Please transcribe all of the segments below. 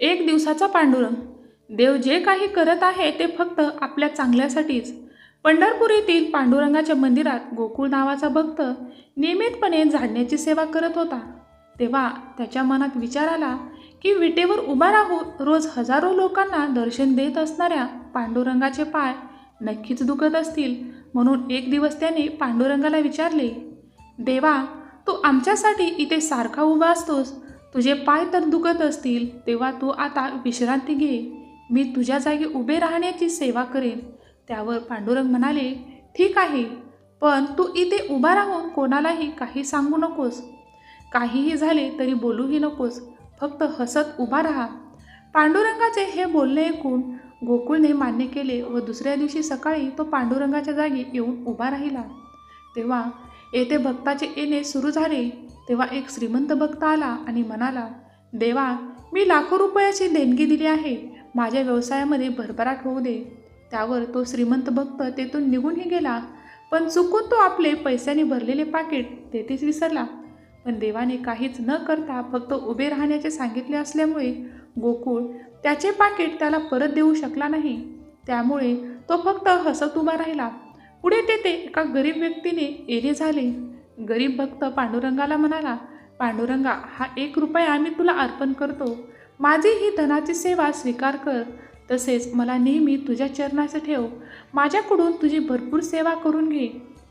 एक दिवसाचा पांडुरंग. देव जे काही करत आहे ते फक्त आपल्या चांगल्यासाठीच. पंढरपूर येथील पांडुरंगाच्या मंदिरात गोकुळ नावाचा भक्त नियमितपणे झाडण्याची सेवा करत होता. तेव्हा त्याच्या मनात विचार आला की विटेवर उभा राहून रोज हजारो लोकांना दर्शन देत असणाऱ्या पांडुरंगाचे पाय नक्कीच दुखत असतील म्हणून एक दिवस त्याने पांडुरंगाला विचारले देवा तू आमच्यासाठी इथे सारखा उभा असतोस. तुझे पाय तर दुखत असतील तेव्हा तू आता विश्रांती घे. मी तुझ्या जागी उभे राहण्याची सेवा करेन. त्यावर पांडुरंग म्हणाले ठीक आहे पण तू इथे उभा राहून कोणालाही काही सांगू नकोस. काहीही झाले तरी बोलूही नकोस. फक्त हसत उभा राहा. पांडुरंगाचे हे बोलणे ऐकून गोकुळने मान्य केले व दुसऱ्या दिवशी सकाळी तो पांडुरंगाच्या जागी येऊन उभा राहिला. तेव्हा येथे भक्ताचे येणे सुरू झाले. तेव्हा एक श्रीमंत भक्त आला आणि म्हणाला देवा मी लाखो रुपयाची देणगी दिली आहे. माझ्या व्यवसायामध्ये भरभराट होऊ दे. त्यावर तो श्रीमंत भक्त तेथून निघूनही गेला. पण चुकून तो आपले पैशाने भरलेले पाकिट तेथेच विसरला. पण देवाने काहीच न करता फक्त उभे राहण्याचे सांगितले असल्यामुळे गोकुळ त्याचे पाकिट त्याला परत देऊ शकला नाही. त्यामुळे तो फक्त हसत उभा राहिला. पुढे तेथे एका गरीब व्यक्तीने येणे झाले. गरीब भक्त पांडुरंगाला म्हणाला पांडुरंगा हा एक रुपया मी तुला अर्पण करतो. माझी ही धनाची सेवा स्वीकार कर. तसेच मला नेहमी तुझ्या चरणाचं ठेव. माझ्याकडून तुझी भरपूर सेवा करून घे.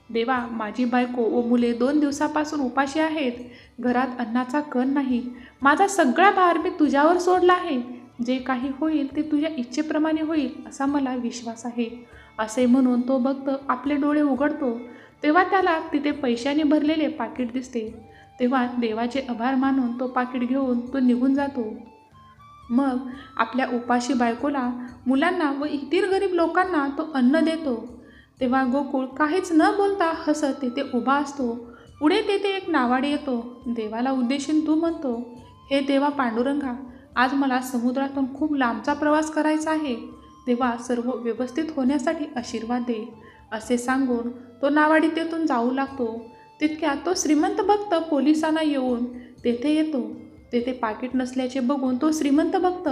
देवा माझी बायको व मुले दोन दिवसापासून उपाशी आहेत. घरात अन्नाचा कण नाही. माझा सगळा भार मी तुझ्यावर सोडला आहे. जे काही होईल ते तुझ्या इच्छेप्रमाणे होईल असा मला विश्वास आहे. असे म्हणून तो भक्त आपले डोळे उघडतो. तेव्हा त्याला तिथे पैशाने भरलेले पाकिट दिसते. तेव्हा देवाचे आभार मानून तो पाकिट घेऊन तो निघून जातो. मग आपल्या उपाशी बायकोला मुलांना व इतर गरीब लोकांना तो अन्न देतो. तेव्हा गोकुळ काहीच न बोलता हसत तेथे उभा असतो. पुढे तेथे एक नावाड येतो. देवाला उद्देशून तू म्हणतो हे देवा पांडुरंगा आज मला समुद्रातून खूप लांबचा प्रवास करायचा आहे. तेव्हा सर्व व्यवस्थित होण्यासाठी आशीर्वाद देईल असे सांगून तो नावाडी तेथून जाऊ लागतो. तितक्यात तो श्रीमंत भक्त पोलिसांना येऊन तेथे येतो. तेथे पाकिट नसल्याचे बघून तो श्रीमंत भक्त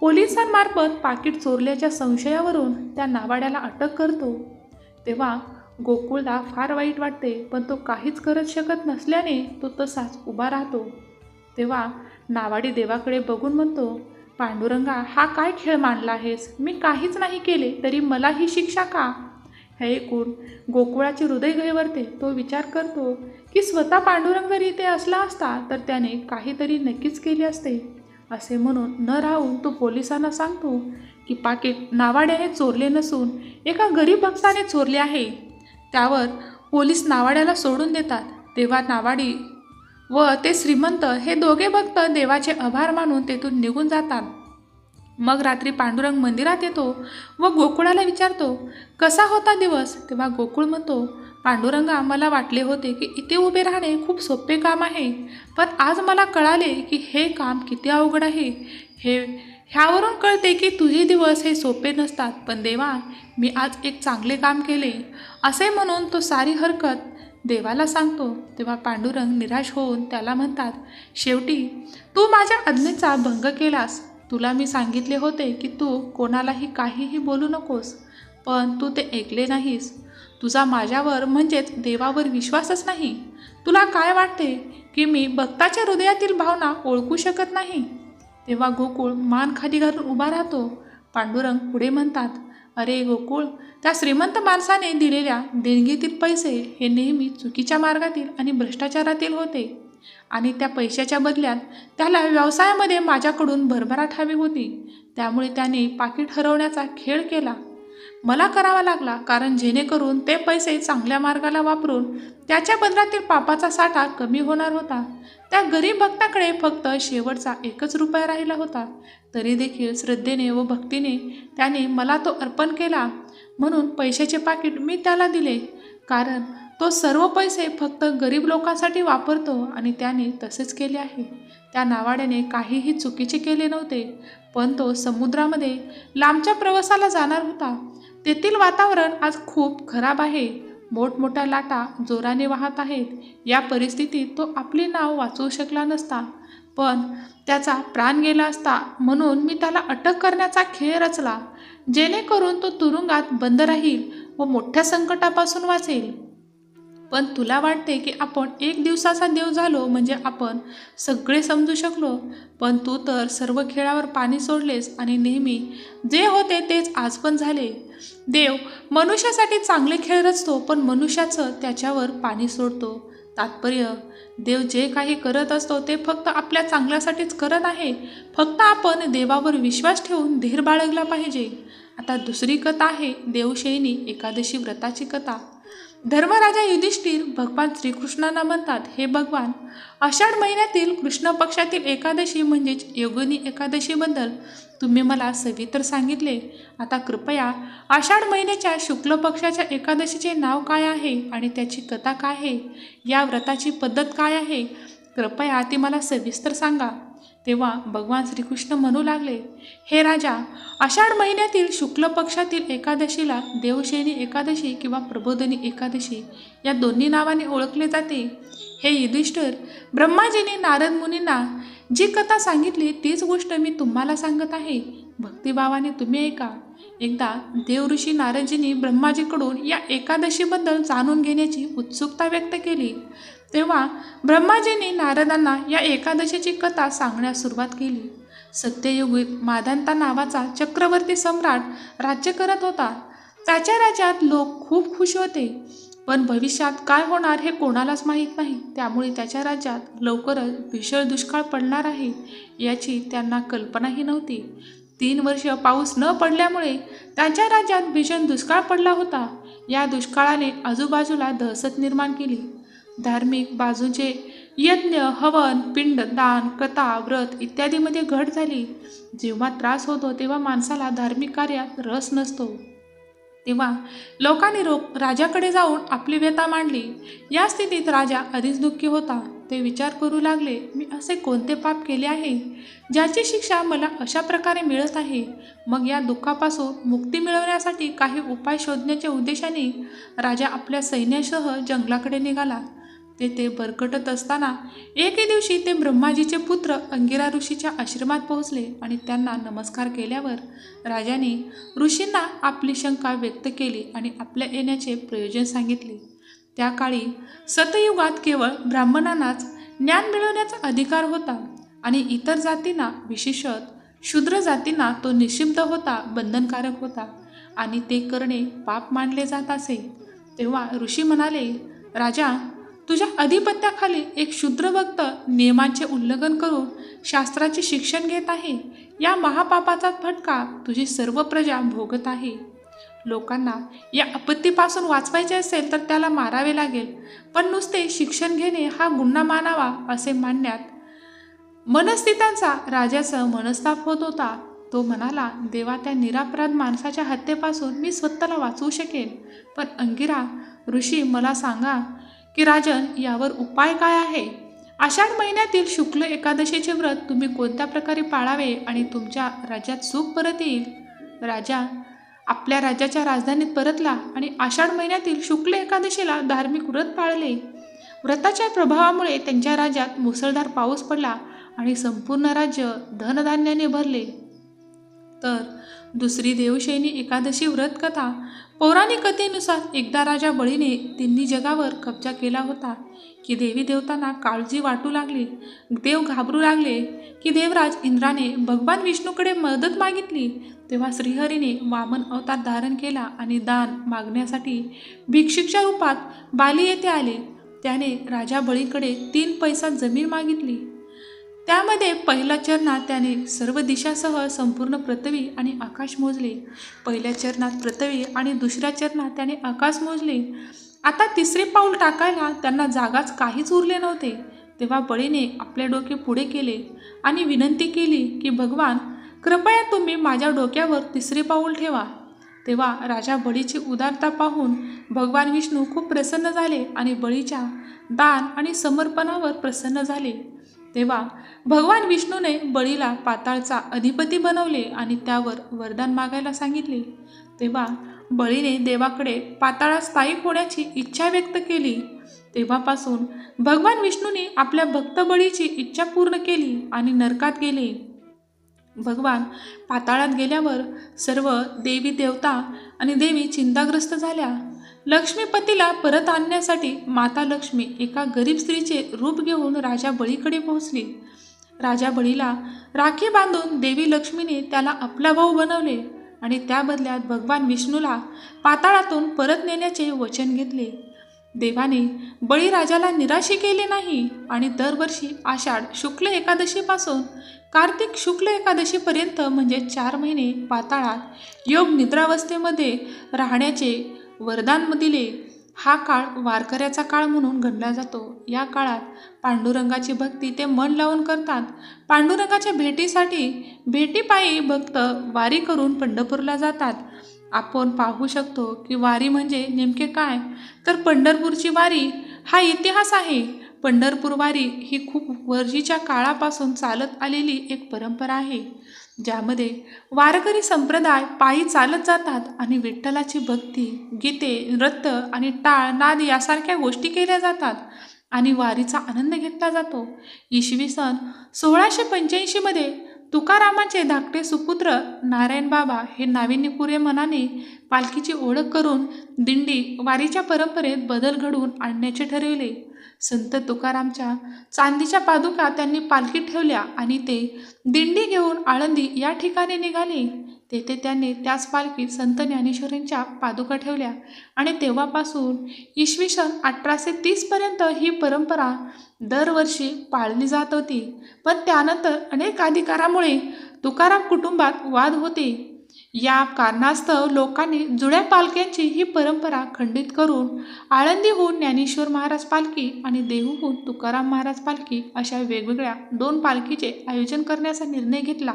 पोलिसांमार्फत पाकिट चोरल्याच्या संशयावरून त्या नावाड्याला अटक करतो. तेव्हा गोकुळला फार वाईट वाटते पण तो काहीच करत शकत नसल्याने तो तसाच उभा राहतो. तेव्हा नावाडी देवाकडे बघून म्हणतो पांडुरंगा हा काय खेळ मांडला आहेस? मी काहीच नाही केले तरी मला ही शिक्षा का? हे ऐकून गोकुळाचे हृदय गैवरते तो विचार करतो की स्वतः पांडुरंग जरी इथे असला असता तर त्याने काहीतरी नक्कीच केले असते. असे म्हणून न राहून तो पोलिसांना सांगतो की पाकिट नावाड्याने चोरले नसून एका गरीब भक्ताने चोरले आहे. त्यावर पोलीस नावाड्याला सोडून देतात. तेव्हा नावाडी व ते श्रीमंत हे दोघे भक्त देवाचे आभार मानून तेथून निघून जातात. मग रात्री पांडुरंग मंदिरात येतो व गोकुळाला विचारतो कसा होता दिवस? तेव्हा गोकुळ म्हणतो पांडुरंगा मला वाटले होते की इथे उभे राहणे खूप सोपे काम आहे पण आज मला कळाले की हे काम किती अवघड आहे. हे ह्यावरून कळते की तुझे दिवस हे सोपे नसतात पण देवा मी आज एक चांगले काम केले. असे म्हणून तो सारी हरकत देवाला सांगतो तेव्हा पांडुरंग निराश होऊन त्याला म्हणतात शेवटी तू माझ्या आज्ञेचा भंग केलास. तुला मी सांगितले होते की तू कोणालाही काहीही बोलू नकोस पण तू ते ऐकले नाहीस. तुझा माझ्यावर म्हणजेच देवावर विश्वासच नाही. तुला काय वाटते की मी भक्ताच्या हृदयातील भावना ओळखू शकत नाही? तेव्हा गोकुळ मान खाली घालून उभा राहतो. पांडुरंग पुढे म्हणतात अरे गोकुळ त्या श्रीमंत माणसाने दिलेल्या देणगीतील पैसे हे नेहमी चुकीच्या मार्गातील आणि भ्रष्टाचारातील होते. आणि त्या पैशाच्या बदल्यात त्याला व्यवसायामध्ये माझ्याकडून भरभराट हवी होती. त्यामुळे त्याने पाकिट हरवण्याचा खेळ केला. मला करावा लागला कारण जेणेकरून ते पैसे चांगल्या मार्गाला वापरून त्याच्या बदलातील पापाचा साठा कमी होणार होता. त्या गरीब भक्ताकडे फक्त शेवटचा एकच रुपया राहिला होता. तरी देखील श्रद्धेने व भक्तीने त्याने मला तो अर्पण केला. म्हणून पैशाचे पाकिट मी त्याला दिले. कारण तो सर्व पैसे फक्त गरीब लोकांसाठी वापरतो आणि त्याने तसेच केले आहे. त्या नावाड्याने काहीही चुकीचे केले नव्हते पण तो समुद्रामध्ये लांबच्या प्रवासाला जाणार होता. तेथील वातावरण आज खूप खराब आहे. मोठमोठ्या लाटा जोराने वाहत आहेत. या परिस्थितीत तो आपले नाव वाचवू शकला नसता. पण त्याचा प्राण गेला असता म्हणून मी त्याला अटक करण्याचा खेळ रचला जेणेकरून तो तुरुंगात बंद राहील व मोठ्या संकटापासून वाचेल. पण तुला वाटते की आपण एक दिवसाचा देव झालो म्हणजे आपण सगळे समजू शकलो पण तू तर सर्व खेळावर पाणी सोडलेस आणि नेहमी जे होते तेच आज पण झाले. देव मनुष्यासाठी चांगले खेळ रचतो पण मनुष्याचं त्याच्यावर पाणी सोडतो. तात्पर्य देव जे काही करत असतो ते फक्त आपल्या चांगल्यासाठीच करत आहे. फक्त आपण देवावर विश्वास ठेवून धीर बाळगला पाहिजे. आता दुसरी कथा आहे देवशयनी एकादशी व्रताची कथा. धर्मराजा युधिष्ठिर भगवान श्रीकृष्णांना म्हणतात हे भगवान आषाढ महिन्यातील कृष्ण पक्षातील एकादशी म्हणजेच योगिनी एकादशीबद्दल तुम्ही मला सवितर सांगितले. आता कृपया आषाढ महिन्याच्या शुक्ल पक्षाच्या एकादशीचे नाव काय आहे आणि त्याची कथा काय आहे? या व्रताची पद्धत काय आहे? कृपया ती मला सविस्तर सांगा. तेव्हा भगवान श्रीकृष्ण म्हणू लागले हे राजा आषाढ महिन्यातील शुक्ल पक्षातील एकादशीला देवशैनी एकादशी किंवा प्रबोधनी एकादशी या दोन्ही नावाने ओळखले जाते. हे युधिष्ठिर ब्रह्माजीने नारद मुनींना जी कथा सांगितली तीच गोष्ट मी तुम्हाला सांगत आहे. भक्तिभावाने तुम्ही ऐका. एकदा देव ऋषी नारदजींनी ब्रह्माजीकडून या एकादशीबद्दल जाणून घेण्याची उत्सुकता व्यक्त केली. तेव्हा ब्रह्माजींनी नारदांना या एकादशीची कथा सांगण्यास सुरुवात केली. सत्ययुगीत मादांता नावाचा चक्रवर्ती सम्राट राज्य करत होता. त्याच्या राज्यात लोक खूप खुश होते. पण भविष्यात काय होणार हे कोणालाच माहीत नाही. त्यामुळे त्याच्या राज्यात लवकरच भीषण दुष्काळ पडणार आहे याची त्यांना कल्पनाही नव्हती. तीन वर्ष पाऊस न पडल्यामुळे त्यांच्या राज्यात भीषण दुष्काळ पडला होता. या दुष्काळाने आजूबाजूला दहशत निर्माण केली. धार्मिक बाजूचे यज्ञ हवन पिंड दान कथा व्रत इत्यादीमध्ये घट झाली. जेव्हा त्रास होतो तेव्हा माणसाला धार्मिक कार्यात रस नसतो. तेव्हा लोकांनी रो राजाकडे जाऊन आपली व्यथा मांडली. या स्थितीत राजा आधीच दुःखी होता. ते विचार करू लागले मी असे कोणते पाप केले आहे? ज्याची शिक्षा मला अशा प्रकारे मिळत आहे? मग या दुःखापासून मुक्ती मिळवण्यासाठी काही उपाय शोधण्याच्या उद्देशाने राजा आपल्या सैन्यासह जंगलाकडे निघाला. तेथे बरकटत असताना एके दिवशी ते ब्रह्माजीचे पुत्र अंगिरा ऋषीच्या आश्रमात पोहोचले आणि त्यांना नमस्कार केल्यावर राजाने ऋषींना आपली शंका व्यक्त केली आणि आपल्या येण्याचे प्रयोजन सांगितले. त्या काळी सतयुगात केवळ ब्राह्मणांनाच ज्ञान मिळवण्याचा अधिकार होता आणि इतर जातींना विशेषत शूद्र जातींना तो निषिद्ध होता बंधनकारक होता आणि ते करणे पाप मानले जात असे. तेव्हा ऋषी म्हणाले राजा तुझ्या अधिपत्याखाली एक क्षुद्रभक्त नियमांचे उल्लंघन करून शास्त्राचे शिक्षण घेत आहे या महापापाचा फटका तुझी सर्व प्रजा भोगत आहे. लोकांना या आपत्तीपासून वाचवायचे असेल तर त्याला मारावे लागेल पण नुसते शिक्षण घेणे हा गुन्हा मानावा असे मानण्यात मनस्थितांचा राजाचा मनस्ताप होत होता. तो म्हणाला देवा त्या निरापराध माणसाच्या हत्येपासून मी स्वतःला वाचवू शकेन. पण अंगिरा ऋषी मला सांगा की राजन यावर उपाय काय आहे? आषाढ महिन्यातील शुक्ल एकादशीचे व्रत तुम्ही कोणत्या प्रकारे पाळावे आणि तुमच्या राज्यात सुख परत येईल? राजा आपल्या राज्याच्या राजधानीत परतला आणि आषाढ महिन्यातील शुक्ल एकादशीला धार्मिक व्रत पाळले. व्रताच्या प्रभावामुळे त्यांच्या राज्यात मुसळधार पाऊस पडला आणि संपूर्ण राज्य धनधान्याने भरले. तर दुसरी देवशैनी एकादशी व्रतकथा पौराणिक कथेनुसार एकदा राजा बळीने तिन्ही जगावर कब्जा केला होता की देवी देवतांना काळजी वाटू लागली देव घाबरू लागले की देवराज इंद्राने भगवान विष्णूकडे मदत मागितली. तेव्हा श्रीहरीने वामन अवतार धारण केला आणि दान मागण्यासाठी भिक्षिकच्या रूपात बाली येथे आले. त्याने राजा बळीकडे तीन पैसा जमीन मागितली. त्यामध्ये पहिल्या चरणात त्याने सर्व दिशासह संपूर्ण पृथ्वी आणि आकाश मोजले. पहिल्या चरणात पृथ्वी आणि दुसऱ्या चरणात त्याने आकाश मोजले. आता तिसरे पाऊल टाकायला त्यांना जागाच काहीच उरले नव्हते. तेव्हा बळीने आपले डोके पुढे केले आणि विनंती केली की भगवान कृपया तुम्ही माझ्या डोक्यावर तिसरे पाऊल ठेवा. तेव्हा राजा बळीची उदारता पाहून भगवान विष्णू खूप प्रसन्न झाले आणि बळीच्या दान आणि समर्पणावर प्रसन्न झाले. तेव्हा भगवान विष्णूने बळीला पाताळचा अधिपती बनवले आणि त्यावर वरदान मागायला सांगितले. तेव्हा बळीने देवाकडे पाताळात स्थायिक होण्याची इच्छा व्यक्त केली. तेव्हापासून भगवान विष्णूने आपल्या भक्तबळीची इच्छा पूर्ण केली आणि नरकात गेले. भगवान पाताळात गेल्यावर सर्व देवी देवता आणि देवी चिंताग्रस्त झाल्या. लक्ष्मीपतीला परत आणण्यासाठी माता लक्ष्मी एका गरीब स्त्रीचे रूप घेऊन राजा बळीकडे पोहोचली. राजा बळीला राखी बांधून देवी लक्ष्मीने त्याला आपला भाऊ बनवले आणि त्या बदल्यात भगवान विष्णूला पाताळातून परत नेण्याचे वचन घेतले. देवाने बळीराजाला निराशी केले नाही आणि दरवर्षी आषाढ शुक्ल एकादशीपासून कार्तिक शुक्ल एकादशीपर्यंत म्हणजे चार महिने पाताळात योग निद्रावस्थेमध्ये राहण्याचे वरदानमधील हा काळ वारकऱ्याचा काळ म्हणून गणला जातो. या काळात पांडुरंगाची भक्ती ते मन लावून करतात. पांडुरंगाच्या भेटीसाठी भेटीपायी भक्त वारी करून पंढरपूरला जातात. आपण पाहू शकतो की वारी म्हणजे नेमके काय? तर पंढरपूरची वारी हा इतिहास आहे. पंढरपूर वारी ही खूप वर्षीच्या काळापासून चालत आलेली एक परंपरा आहे. ज्यामध्ये वारकरी संप्रदाय पायी चालत जातात आणि विठ्ठलाची भक्ती गीते नृत्य आणि टाळ नाद यासारख्या गोष्टी केल्या जातात आणि वारीचा आनंद घेतला जातो. इसवी सन सोळाशे पंच्याऐंशीमध्ये तुकारामाचे धाकटे सुपुत्र नारायण बाबा हे नाविन्यपुरे मनाने पालखीची ओळख करून दिंडी वारीच्या परंपरेत बदल घडवून आणण्याचे ठरविले. संत तुकारामच्या चांदीच्या पादुका त्यांनी पालखीत ठेवल्या आणि ते दिंडी घेऊन आळंदी या ठिकाणी निघाले. तेथे त्यांनी त्याच पालखीत संत ज्ञानेश्वरींच्या पादुका ठेवल्या. आणि तेव्हापासून इसवी सन अठराशे तीसपर्यंत ही परंपरा दरवर्षी पाळली जात होती. पण त्यानंतर अनेक अधिकारामुळे तुकाराम कुटुंबात वाद होते. या कारणास्तव लोकांनी जुळ्या पालख्यांची ही परंपरा खंडित करून आळंदीहून ज्ञानेश्वर महाराज पालखी आणि देहूहून तुकाराम महाराज पालखी अशा वेगवेगळ्या दोन पालखीचे आयोजन करण्याचा निर्णय घेतला.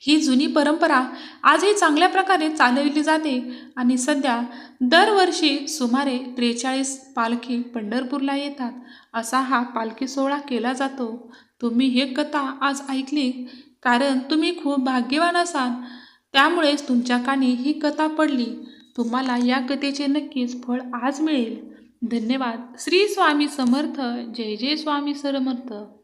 ही जुनी परंपरा आजही चांगल्या प्रकारे चालवली जाते आणि सध्या दरवर्षी सुमारे त्रेचाळीस पालखी पंढरपूरला येतात. असा हा पालखी सोहळा केला जातो. तुम्ही हे कथा आज ऐकली कारण तुम्ही खूप भाग्यवान असाल. त्यामुळेच तुमच्या कानी ही कथा पडली. तुम्हाला या कथेचे नक्कीच फळ आज मिळेल. धन्यवाद. श्री स्वामी समर्थ. जय जय स्वामी समर्थ